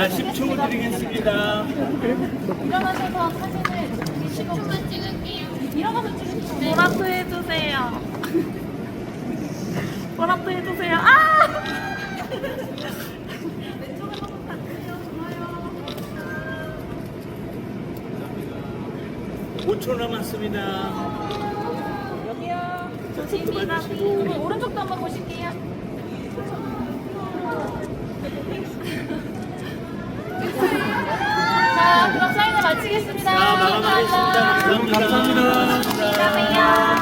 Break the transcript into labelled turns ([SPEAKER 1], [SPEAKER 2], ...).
[SPEAKER 1] 자, 10초 드리겠습니다.
[SPEAKER 2] 일어나셔서 사진을 15분 찍을게요. 일어나서 찍을게요. 보라트 해주세요. 보라트 해주세요. 아! 왼쪽을 한번 봐주세요. 좋아요.
[SPEAKER 1] 5초 남았습니다.
[SPEAKER 2] 여기요. 조심히 가세요. 오른쪽도 한번 보실게요. 마치겠습니다.
[SPEAKER 1] 감사합니다. 감사합니다. 감사합니다.
[SPEAKER 2] 감사합니다.